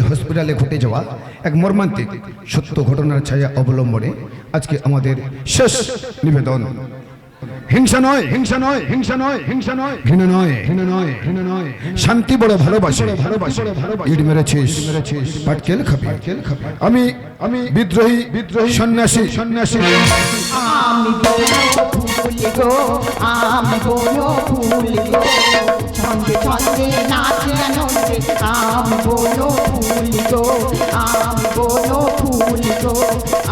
হসপিটালে ঘটে যাওয়া এক মর্মান্তিক সত্য ঘটনার ছায়া অবলম্বনে আজকে আমাদের শেষ নিবেদন। হিংসা নয় হিংসা নয় হিংসা নয় হিংসা নয়, ঘৃণা নয় ঘৃণা নয় ঘৃণা নয়। শান্তি বড় ভালোবাসে ভালোবাসে ইট মেরেছিস মেরেছিস পাটকেল খাবি। পাটকেল খাবি আমি আমি বিদ্রোহী বিদ্রোহী সন্ন্যাসী সন্ন্যাসী। আমি গো, আমি ফুল গো। ছন্দে ছন্দে নাচে আনন্দে। আমি বলো ফুল গো আমি বলো ফুল গো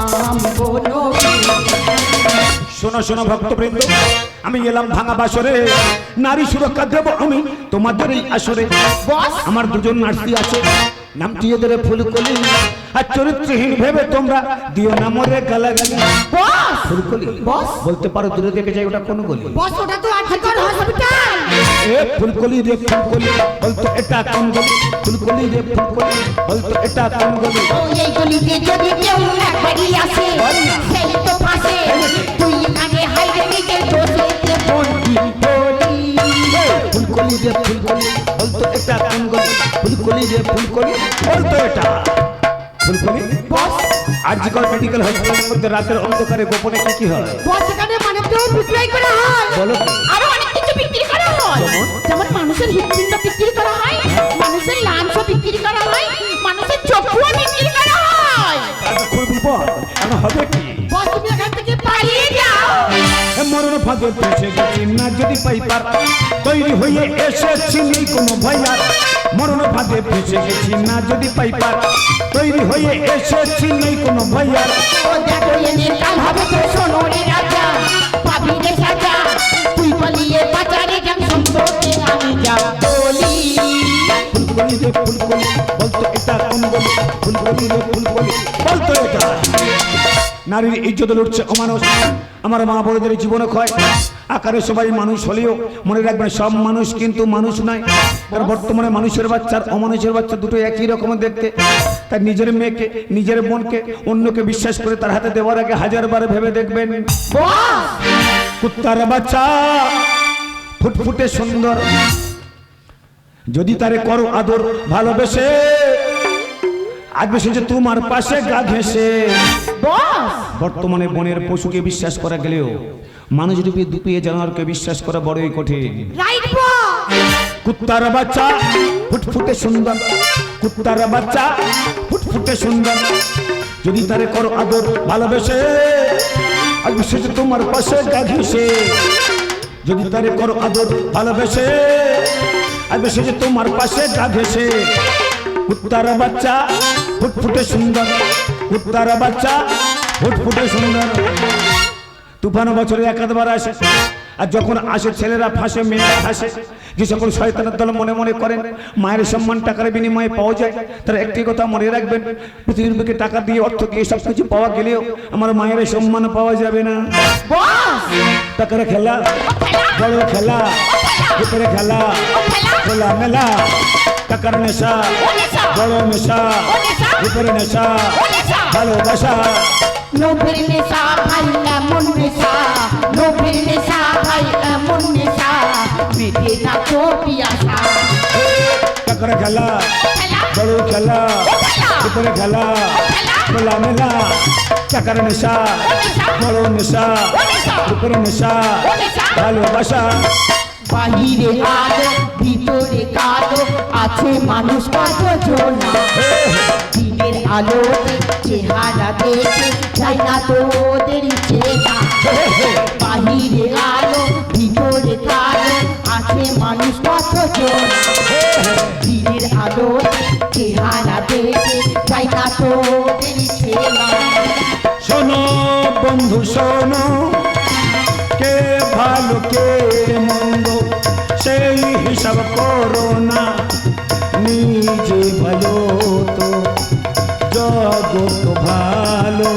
আমি বলো শোনো শোনো ভক্তবৃন্দ আমি এলাম ভাঙা বাসরে। নারী সুরক্ষা দেব আমি তোমাদের এই আসরে আমার দুজন নার্সি আছে নামটি এদের ফুলকলি। আর চরিত্রহীন ভেবে তোমরা দিও না মরে গালাগালি বস। ফুলকলি বস। বলতে পারো দূরে দেখে যাই ওটা কোন গলি? বস ওটা তো আজকাল হসপিটাল এ ফুলকলি রে ফুলকলি বলতো এটা কোন গলি? ফুলকলি রে ফুলকলি বলতো এটা কোন গলি? এই গলিতে যদি কেউ একবারই আসে সেই তো ফাঁসে। তুই এখানে হাইরে দিকে বসে বলি ফুলকলি রে ফুলকলি বলতো এটা কোন গলি? ফুলকলি রে ফুলকলি বলতো এটা। ফুলকলি বস। আজকাল মেডিকেল হসপিটালের মধ্যে রাতের অন্ধকারে গোপনে কি কি হয়? বস এখানে মানবদেহ বিক্রয় করা হয়। বলো আরও অনেক কিছু বিক্রি হয় যেমন মানুষের হৃৎপিণ্ড বিক্রি করা হয় মানুষের লাঞ্চ বিক্রি করা হয় মানুষের চক্ষুও বিক্রি করা হয়। হবে কি? বস তুমি এখান থেকে পালিয়ে যাও। মরণ ফাঁদে পৌঁছে গেছি না যদি পাইপার তৈরি হয়ে এসেছি নেই কোনো ভয় আর। মরণ ফাঁদে পৌঁছে গেছি না যদি পাইপার তৈরি হয়ে এসেছি নেই কোনো ভয় আর। ও দেখো এনে কাল হবে তো সোনরে রাজা। পাবি রে সাজা। তুই বাজারে সম্পর্কে আমি যা বলি। ফুলকলি রে ফুলকলি বলতো এটা কোন গলি ফুলকলি রে ফুলকলি বলতো এটা। নারীর ইজ্জত লুটছে অমানুষ। আমার মা বড়দের জীবনে ক্ষয়। আকারে সবাই মানুষ হলেও মনে রাখবেন সব মানুষ কিন্তু মানুষ নয়। কারণ বর্তমানে মানুষের বাচ্চা আর অমানুষের বাচ্চা দুটো একই রকম দেখতে। তাই নিজের মেয়েকে নিজের বোনকে অন্যকে বিশ্বাস করে তার হাতে দেওয়ার আগে হাজারবার ভেবে দেখবেন। কুত্তার বাচ্চা। ফুটফুটে সুন্দর। যদি তারে করো আদর ভালোবেসে। আজ বেসেছে তোমার পাশে গা ঘেসে বস। বর্তমানে বনের পশুকে বিশ্বাস করা গেলেও মানুষ রূপে দুপিয়ে জানোয়ারকে বিশ্বাস করা বড়ই কঠিন। কুত্তার বাচ্চা ফুটফুটে সুন্দর। কুত্তার বাচ্চা ফুটফুটে সুন্দর। যদি তারে করো আদর ভালোবেসে আজ বিশেষ তোমার পাশে গা ঘেসে যদি তারে করো আদর, ভালোবেসে, আর বেশি যে তোমার পাশে গা ভেসে উত্তারা বাচ্চা, ফুটফুটে সুন্দর। উত্তারা বাচ্চা, ফুটফুটে সুন্দর। তুফান বছরে একাধবার আসে। আর যখন আসে ছেলেরা ফাঁসে মেয়েরা ফাঁসে যে সকল শয়তানের দল মনে মনে করেন মায়ের সম্মান টাকার বিনিময়ে পাওয়া যায় তারা একটি কথা মনে রাখবেন পৃথিবীর বুকে টাকা দিয়ে অর্থ দিয়ে সব কিছু পাওয়া গেলেও আমার মায়ের সম্মান পাওয়া যাবে না। টাকার খেলা বড় খেলা ভিতরে খেলা খোলা মেলা টাকার নেশা বড় নেশা ভিতরে নেশা। ভালোবাসা। লোভের নেশা ভাই এমন নেশা লোভের নেশা ভাই এমন নেশা মেটে না তো পিয়াসা টাকার খেলা বড় খেলা ভিতরে খেলা খোলা? মেলা টাকার নেশা বড় নেশা? ভিতরে নেশা ভালোবাসা। বাহিরে আলো ভিতরে কালো আছে মানুষ কতজন দিনের আলোতে চেহারা দেখে যাই না তো ওদের চেনা বাহিরে আলো, ভিতরে কালো আছে মানুষ কতজন দিনের আলোতে চেহারা দেখে যাই না তো ওদের চেনা শোনো বন্ধু, শোনো। কে ভালো, কে মন্দ, সেই হিসাব করো না। নিজে ভালো তো। জগৎ ভালো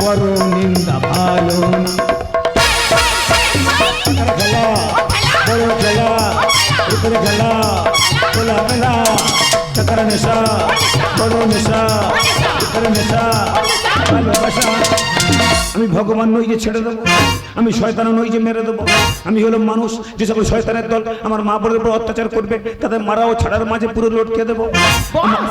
পর নিন্দা ভালো না। আমি ভগবান নই যে ছেড়ে দেবো, আমি শয়তান নই যে মেরে দেবো। আমি হলো মানুষ, যে সকল শয়তানের দল আমার মা বোনের উপর অত্যাচার করবে, তাদের মারাও ছাড়ার মাঝে পুরো লটকে দেবো।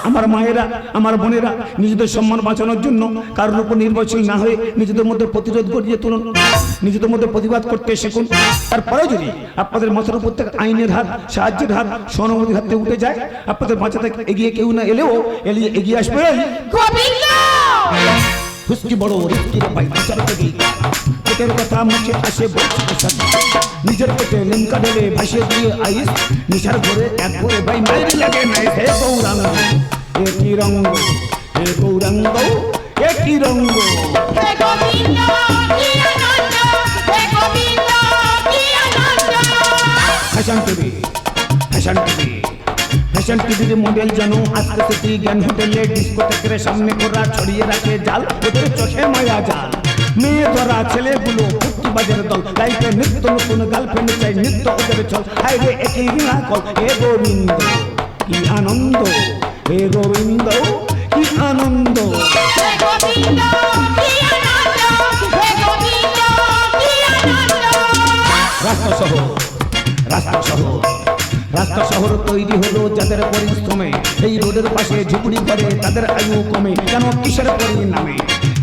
আমার মায়েরা, আমার বোনেরা নিজেদের সম্মান বাঁচানোর জন্য কারোর উপর নির্ভরশীল না হয়ে নিজেদের মধ্যে প্রতিরোধ করিয়ে তুলুন। নিজেদের মধ্যে প্রতিবাদ করতে শিখুন। তারপরেও যদি আপনাদের মাথার উপর থেকে আইনের হাত, সাহায্যের হাত, সহানুভূতির হাতে উঠে যায়, আপনাদের বাঁচাতে এগিয়ে কেউ না এলেও এলিয়ে এগিয়ে আসবে গোবিন্দ! হুস্কি বড় রিস্কির পাই পেটের কথা মুখে আসে বলছি। নিজের পেটে লিঙ্কা ঢেলে ভাসিয়ে দিয়ে আইস। নিশার ঘরে এক ঘরে ভাই মাইরি লাগে নাই হে গৌরাঙ্গ এ কি রঙ্গ হে গৌরাঙ্গ এ কি রঙ্গ হে গোবিন্দ কি আনন্দ হে গোবিন্দ কি আনন্দ। Fashion TV fashion TV fashion টিভির মডেল জানো আজকে সিটি জ্ঞান হোটেলে ডিস্কোটেকের সামনে করা ছড়িয়ে রাখে জাল ওদের চোখে মায়া জাল মেয়ে ধরা ছেলেগুলো ফুটি বাজার দল লাইফে নিত্য নতুন গার্লফ্রেন্ড চাই নিত্য ওদের চল হাই রে একই রিনা কল হে গোবিন্দ কি আনন্দ হে গোবিন্দ কি আনন্দ হে গোবিন্দ কি আনন্দ হে গোবিন্দ কি আনন্দ রাস্তা শহর রাস্তা শহর রাস্তা শহর তৈরি হলো যাদের পরিশ্রমে, এই রোডের পাশে ঝুপড়ি করে তাদের আয়ু কমে। কেন কিসের পরিণামে?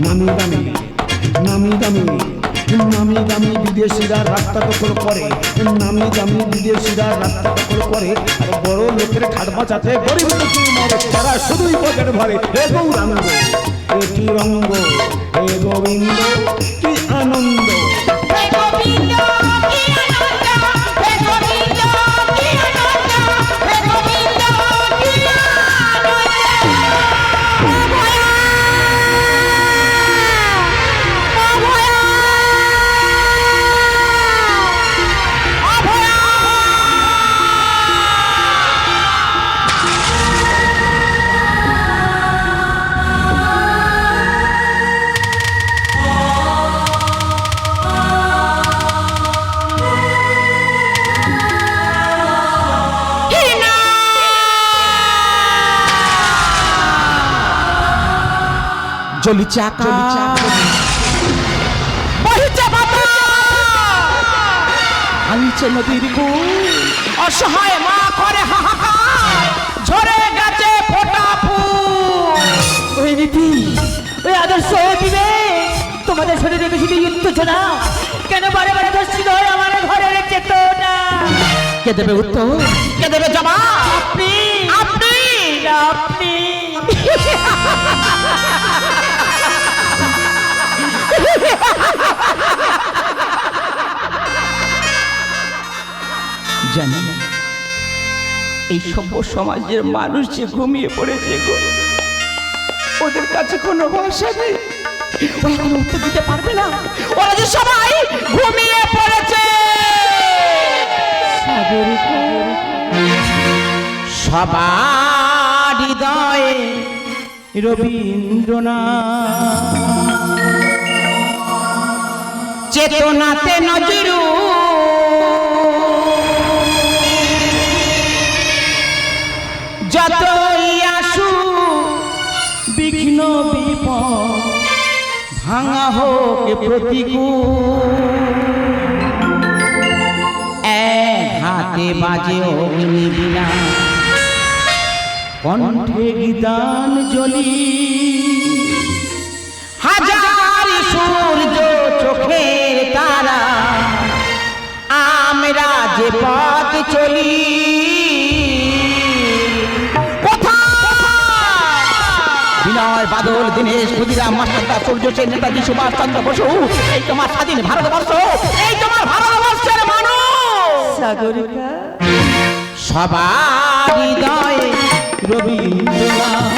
নামি দামি নামি দামি নামি দামি বিদেশিরা রাস্তা দখল করে, নামি দামি বিদেশিরা রাস্তা দখল করে। আর বড় লোকের খাট বাঁচাতে গরিব তারা শুধুই পকেট ভরে। হে গৌরাঙ্গ এ কি রঙ্গ, হে গোবিন্দ, কি আনন্দ। জলি চাকা। আনছে নদীর অসহায় মা করে হাহাকার। ঝরে গেছে ফোটা ফুল। ওই নীতি ওই আদর্শ দিবে তোমাদের শরীরে বেশি দিন উঠতেছ না কেন বারে বারে হয়ে আমার ঘরে যেত না কে দেবে উত্তর? কে দেবে জবাব? সভ্য সমাজের মানুষ যে ঘুমিয়ে পড়েছে গো। ওদের কাছে কোনো ভাষা নেই। ওরা কোনো উত্তর দিতে পারবে না। ওরা যে সবাই ঘুমিয়ে পড়েছে। সবার হৃদয়ে রবীন্দ্রনাথ। চেতনাতে নজরু যতই আসু বিঘ্ন বিপদ ভাঙা হোক প্রতিকূল। এক হাতে বাজে অগ্নি বিনা কণ্ঠে গীতান জ্বলি। হাজার সূর্য চোখে তারা আমরা যে পথ চলি। বিনয় বাদল দীনেশ ক্ষুদিরাম মাস্টার সূর্য সেন নেতাজি সুভাষ চন্দ্র বসু। এই তোমার স্বাধীন ভারতবর্ষ এই তোমার ভারতবর্ষের মানুষ। সাগরিকা। সবার হৃদয়ে রবীন্দ্রনাথ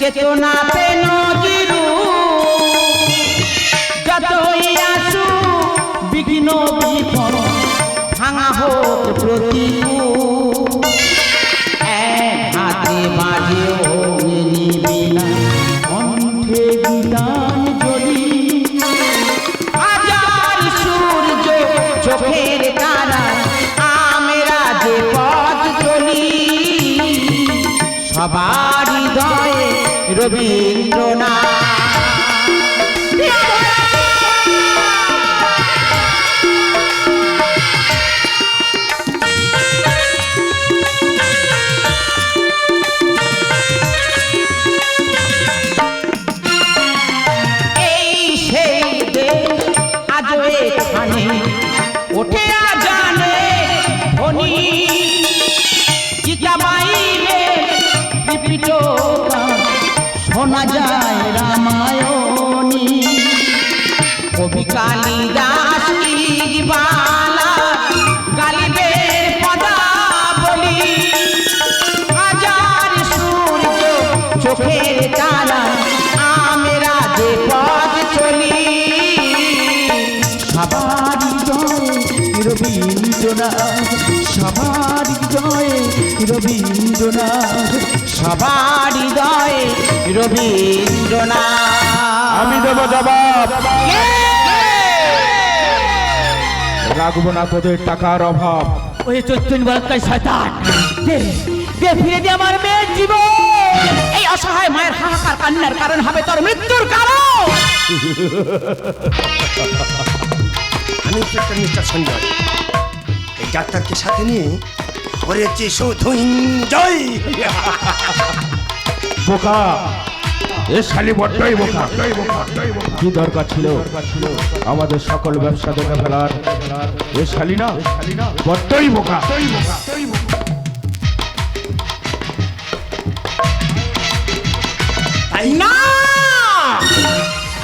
চেতনাতে নজিরু। যতই আসু বিঘ্ন বিপদ ভাঙা হোক প্রতিকূল। এক হাতে বাজে রবীন্দ্রনাথ রবীন্দ্রনাথ সবার জয় রবীন্দ্রনাথ সবার হৃদয়ে রবীন্দ্রনাথ। আমি দেবো জবাব। রাখব না তোদের টাকার অভাব। ওই চৈতন্য বলকাই শয়তান। দে দে ফিরে দে আমার মেয়ের জীবন। এই অসহায় মায়ের হাহাকার কান্নার কারণ হবে তোর মৃত্যুর কারণ। আমি মিস্টার সঞ্জয় ডাক্তারকে সাথে নিয়ে করেছি শুধু এনজয় বোকা। এ শালি বড্ডই বোকা। কি দরকার ছিল? আমাদের সকল ব্যবসা দেখে ফেলার। এ শালি না? বড্ডই বোকা। তাই না?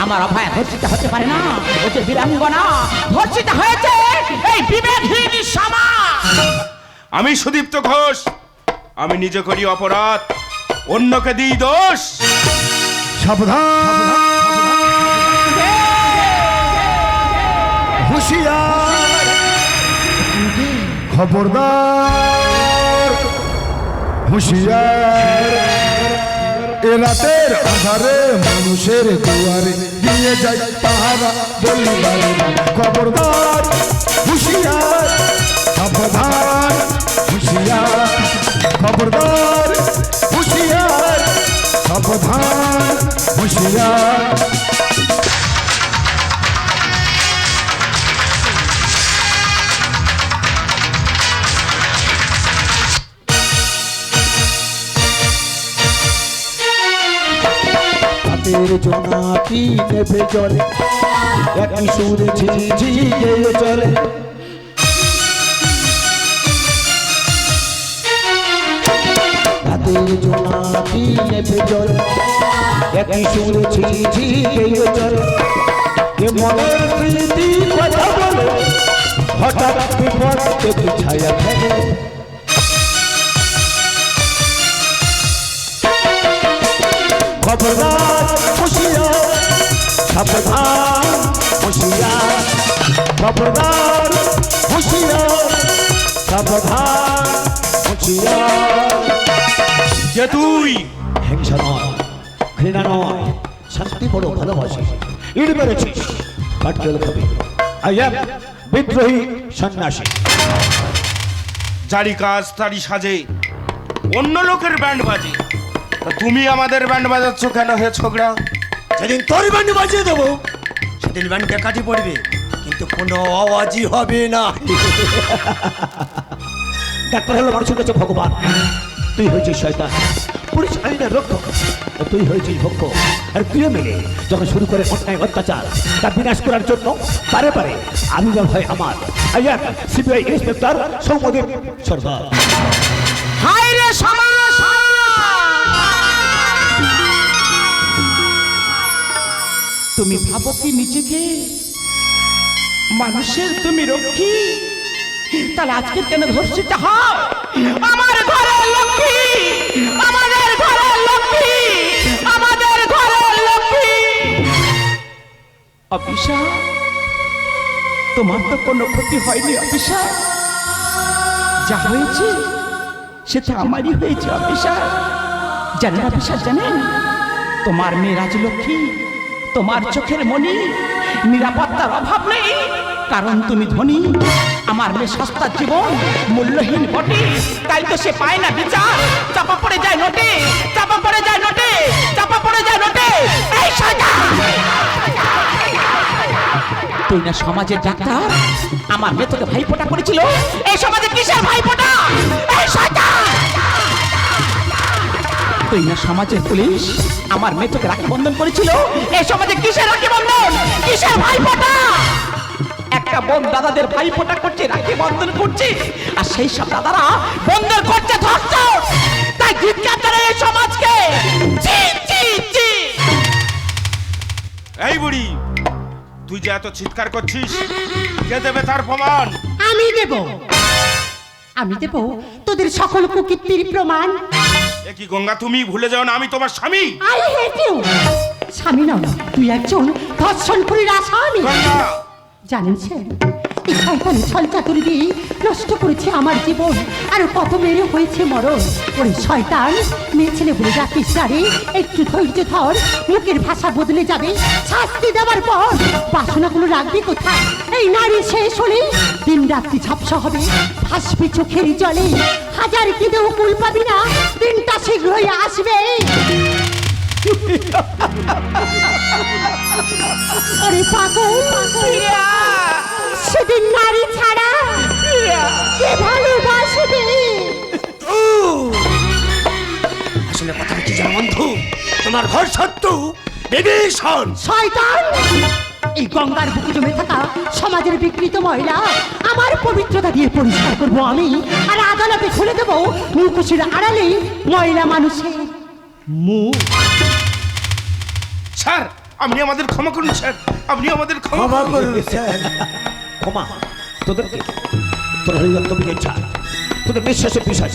আমার অভয় ধর্ষিত হতে পারে না। ও যে বীরাঙ্গনা ধর্ষিত হয়েছে। এই বিবেকহীন সমাজ। আমি সুদীপ্ত ঘোষ আমি নিজে করি অপরাধ অন্যকে দিই দোষ। সাবধান। হুঁশিয়ার। খবরদার। হুঁশিয়ার। এ রাতের আধারে মানুষের দুয়ারে দিয়ে যায় পাহারা বলিবার খবরদার। হুঁশিয়ার সাবধান হুঁশিয়ার খবরদার হুঁশিয়ার সাবধান হুঁশিয়ার হাতের জোনাকি নেভে চলে একই সুরে ঝিঝি চলে। হাতের জোনাকি নেভে চলে একই সুরে ঝিঝি চলে। এ মনের স্মৃতি কথা বলে, হঠাৎ বিপদ ছায়া ফেলে। খবরদার হুঁশিয়ার যে তুই হিংসা নয় ঘৃণা নয় শান্তি বড় ইট মেরেছিস বিদ্রোহী সন্ন্যাসী যারি কাজ তারি সাজে অন্য লোকের ব্যান্ড বাজে তুমি আমাদের ব্যান্ড বাজাচ্ছ কেন হে ছোকরা যেদিন তোর ব্যান্ড বাজিয়ে দেবো। সেদিন ব্যান্ডটা কাটি পড়বে, কিন্তু কোনো আওয়াজই হবে না। ডাক্তার হলো মানুষের কাছে ভগবান। তুই হয়েছিস শয়তান। পুলিশ আইনের রক্ষক। তুই হয়েছিস ভক্ষ আর প্রিয় মিলে, যখন শুরু করে অন্যায় অত্যাচার, তা বিনাশ করার জন্য পারে পারে আবির্ভাব হয় আমার। আইয়া সিবিআই ইন্সপেক্টর সৌমদেব সর্দার। তুমি ভাবো কি নিজেকে? মানুষের তুমি রক্ষী? তাহলে আজকের কেন হয় আমার লক্ষ্মী, আমাদের ঘরের লক্ষ্মী, আমাদের ঘরের লক্ষ্মী। অফিসা, তোমার তো কোনো ক্ষতি হয়নি অফিসা। যা হয়েছে, সেটা আমারই হয়েছে অফিসার জানেন অফিসার জানেন? তোমার মেয়ে রাজলক্ষ্মী তোমার চোখের মনি। নিরাপত্তার অভাব নেই, কারণ তুমি ধনী। আমার মেয়ে সস্তার জীবন, মূল্যহীন বটে। তাই তো সে পায় না বিচার। চাপা পড়ে যায় নোটে, চাপা পড়ে যায় নোটে, চাপা পড়ে তুই না সমাজের ডাক্তার? আমার মেয়ে তোকে ভাইফোঁটা করেছিল। এই সমাজে কিসের ভাইফোঁটা এই শয়তান! তুই না সমাজের পুলিশ? আমার মেয়ে তোকে রাখি বন্ধন করেছিল? এই সমাজে কিসের রাখি বন্ধন? কিসের ভাইফোঁটা? একটা বোন দাদাদের ভাই ভাইফোঁটা করছে রাখি বন্ধন করছে আর সেই সব দাদারা বন্ধন করছে ধর্ষণ তাই ধিক্কার জানাই এই সমাজকে। ছি ছি ছি। এই বুড়ি তুই যে এত চিৎকার করছিস কে দেবে তার প্রমাণ? আমি দেব। আমি দেব তোদের সকল কুকীর্তির প্রমাণ। এ কি গঙ্গা তুমি ভুলে যাও না আমি তোমার স্বামী। আই হেট ইউ স্বামী নও তুই একজন ধর্ষণ করির আসামি। গঙ্গা। জানেন স্যার এই শয়তানি ছল চাতুরি দিয়ে নষ্ট করেছে আমার জীবন। আর কত মেরে হয়েছে মরণ। ওই শয়তান মেয়ে ছেলে বলে যাচ্ছিস আরে একটু ধৈর্য ধর মুখের ভাষা বদলে যাবে শাস্তি দেওয়ার পর। বাসনাগুলো রাখবি কোথায়? এই নারী শেষ হলে দিন রাত্রি ঝাপসা হবে ভাসবি চোখের জলে। হাজার কেঁদেও কুল পাবি না দিনটা শীঘ্রই আসবে। আরে পাগল। সেদিন নারী ছাড়া কে ভালোবাসবে? আসলে কথাটা কি জানো বন্ধু? তোমার ঘর সত্য বিভীষণ। শয়তান! এই গঙ্গার বুকে জমে থাকা সমাজের বিকৃত ময়লা আমার পবিত্রতা দিয়ে পরিষ্কার করব আমি আর আদালতে খুলে দেব মুখোশের আড়ালে ময়লা মানুষের। মুখ। স্যার আপনি আমাদের ক্ষমা করুন স্যার। আপনি আমাদের ক্ষমা করুন স্যার। ক্ষমা। তোদেরকে, তোর হরিগন্তমিক ইচ্ছা তোদের বিশ্বাসে বিশ্বাস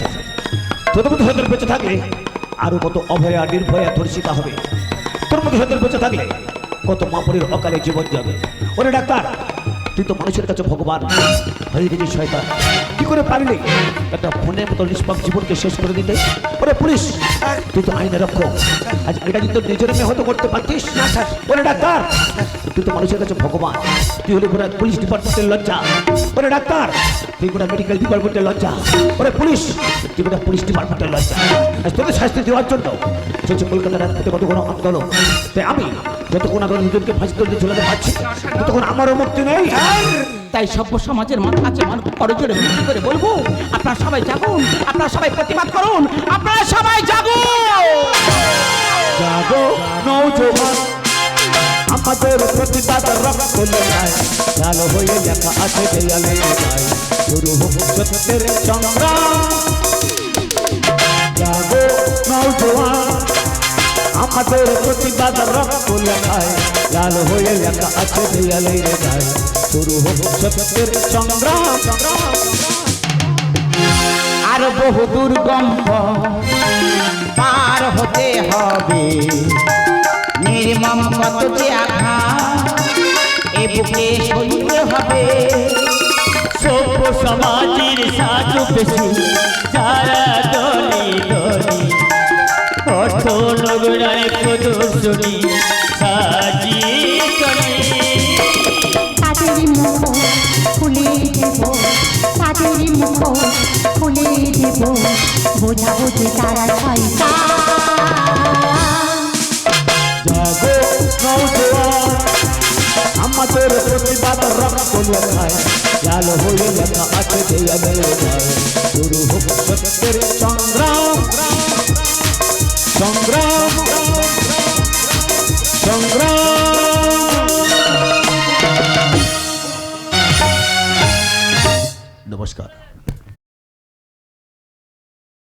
তোদের মধ্যে হয়তো বেঁচে থাকলে আরও কত অভয়া নির্ভয়া ধর্ষিতা হবে। তোর মধ্যে হয়তো বেঁচে থাকলে কত মাপড়ের অকালে জীবন যাবে। ওরে ডাক্তার তুই তো মানুষের কাছে ভগবান হয়ে গেছি শয়তান। কি করে পারলি? একটা ফোনের মতো নিষ্পাপ জীবনকে শেষ করে দিতে? ওরে পুলিশ তুই তো আইনের রক্ষক আজ এটা তোর নিজের মেয়ে হতো করতে পারতিস। না স্যার। ওরে ডাক্তার তুই তো মানুষের কাছে ভগবান। তুই হলি গোটা পুলিশ ডিপার্টমেন্টের লজ্জা। ওরে ডাক্তার তুই গোটা মেডিকেল ডিপার্টমেন্টের লজ্জা। ওরে পুলিশ তুই গোটা পুলিশ ডিপার্টমেন্টের লজ্জা। আজ তোদের শাস্তি দেওয়ার জন্য চলছে কলকাতার রাজপথে কত কোনো আন্দোলন। তাই আমি যতক্ষণ আগে নিজেকে ফাঁসি তুলতে চলাতে পারছি ততক্ষণ আমারও মুক্তি নেই। তাই সভ্য সমাজের মাথা আছে মান করজোরে বিক্রি করে বলব আপনারা সবাই জাগুন আপনারা সবাই প্রতিবাদ করুন আপনারা সবাই জাগুন! জাগো নৌজওয়ান আমাদের প্রতিবাদ রক্ত লেখায়। লাল হয়ে লেখা আছে দেয়ালে যায় শুরু হোক সত্যের সংগ্রাম। জাগো নৌজওয়ান আমাদের প্রতিবাদ রক্ত লেখায়, লাল হয়ে লেখা আছে দেয়ালে যায় শুরু হোক সত্যের সংগ্রাম। আর বহু দুর্গম পার হতে হবে। নির্মম কত যে আঘাত, এ বুকে সইতে হবে। সভ্য সমাজের সাজু বেশি যারা দলে দলে অর্থ নগরায় প্রদর্শনী চলে তাদের মুখ খুলে দেব তাদের মুখ খুলে দেব বোঝাবো যে তারা শয়তান জাগো নৌজওয়ান আমাদের প্রতিবাদ রক্ত সংগ্রাম সংগ্রাম